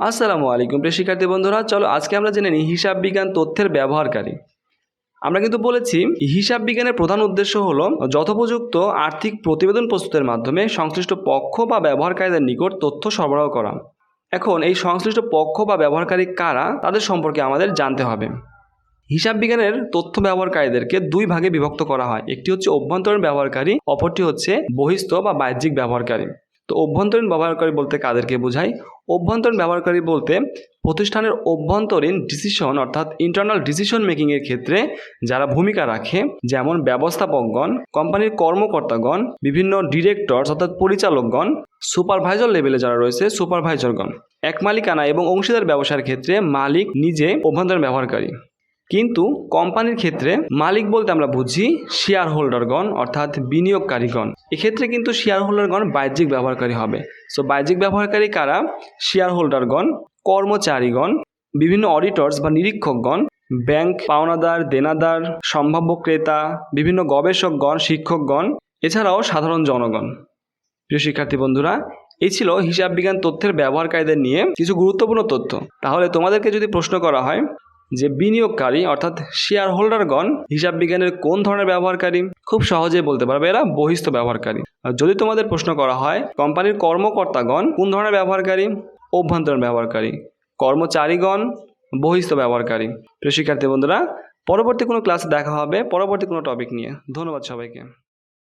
আসসালামু আলাইকুম প্রিয় শিক্ষার্থী বন্ধুরা, চলো আজকে আমরা জেনে নিই হিসাব বিজ্ঞান তথ্যের ব্যবহারকারী। আমরা কিন্তু বলেছি, হিসাব বিজ্ঞানের প্রধান উদ্দেশ্য হলো যথোপযুক্ত আর্থিক প্রতিবেদন প্রস্তুতের মাধ্যমে সংশ্লিষ্ট পক্ষ বা ব্যবহারকারীদের নিকট তথ্য সরবরাহ করা। এখন এই সংশ্লিষ্ট পক্ষ বা ব্যবহারকারী কারা, তাদের সম্পর্কে আমাদের জানতে হবে। হিসাব বিজ্ঞানের তথ্য ব্যবহারকারীদেরকে দুই ভাগে বিভক্ত করা হয়। একটি হচ্ছে অভ্যন্তরীণ ব্যবহারকারী, অপরটি হচ্ছে বহিস্থ বা বাহ্যিক ব্যবহারকারী। তো অভ্যন্তরীণ ব্যবহারকারী বলতে কাদেরকে বোঝায় অভ্যন্তরীণ ব্যবহারকারী বলতে প্রতিষ্ঠানের অভ্যন্তরীণ ডিসিশন অর্থাৎ ইন্টারনাল ডিসিশন মেকিংয়ের ক্ষেত্রে যারা ভূমিকা রাখে, যেমন ব্যবস্থাপকগণ কোম্পানির কর্মকর্তাগণ, বিভিন্ন ডিরেক্টরস অর্থাৎ পরিচালকগণ সুপারভাইজার লেভেলে যারা রয়েছে সুপারভাইজারগণ এক মালিকানা এবং অংশীদার ব্যবসার ক্ষেত্রে মালিক নিজে অভ্যন্তরীণ ব্যবহারকারী। কিন্তু কোম্পানির ক্ষেত্রে মালিক বলতে আমরা বুঝি শেয়ার হোল্ডারগণ অর্থাৎ বিনিয়োগকারীগণ। এক্ষেত্রে কিন্তু শেয়ার হোল্ডারগণ বাহ্যিক ব্যবহারকারী হবে। সো বাহ্যিক ব্যবহারকারী কারা? শেয়ার হোল্ডারগণ কর্মচারীগণ, বিভিন্ন অডিটর্স বা নিরীক্ষকগণ ব্যাংক পাওনাদার, দেনাদার, সম্ভাব্য ক্রেতা, বিভিন্ন গবেষকগণ, শিক্ষকগণ, এছাড়াও সাধারণ জনগণ। প্রিয় শিক্ষার্থী বন্ধুরা, এই ছিল হিসাব বিজ্ঞান তথ্যের ব্যবহারকারীদের নিয়ে কিছু গুরুত্বপূর্ণ তথ্য। তাহলে তোমাদেরকে যদি প্রশ্ন করা হয় যে বিনিয়োগকারী, অর্থাৎ শেয়ার হোল্ডারগণ হিসাব বিজ্ঞানের কোন ধরনের ব্যবহারকারী? খুব সহজেই বলতে পারবে এরা বহিস্থ ব্যবহারকারী। আর যদি তোমাদের প্রশ্ন করা হয়, কোম্পানির কর্মকর্তাগণ কোন ধরনের ব্যবহারকারী? অভ্যন্তরীণ ব্যবহারকারী। কর্মচারীগণ বহিস্থ ব্যবহারকারী। প্রিয় শিক্ষার্থী বন্ধুরা, পরবর্তী কোনো ক্লাসে দেখা হবে, পরবর্তী কোনো টপিক নিয়ে। ধন্যবাদ সবাইকে।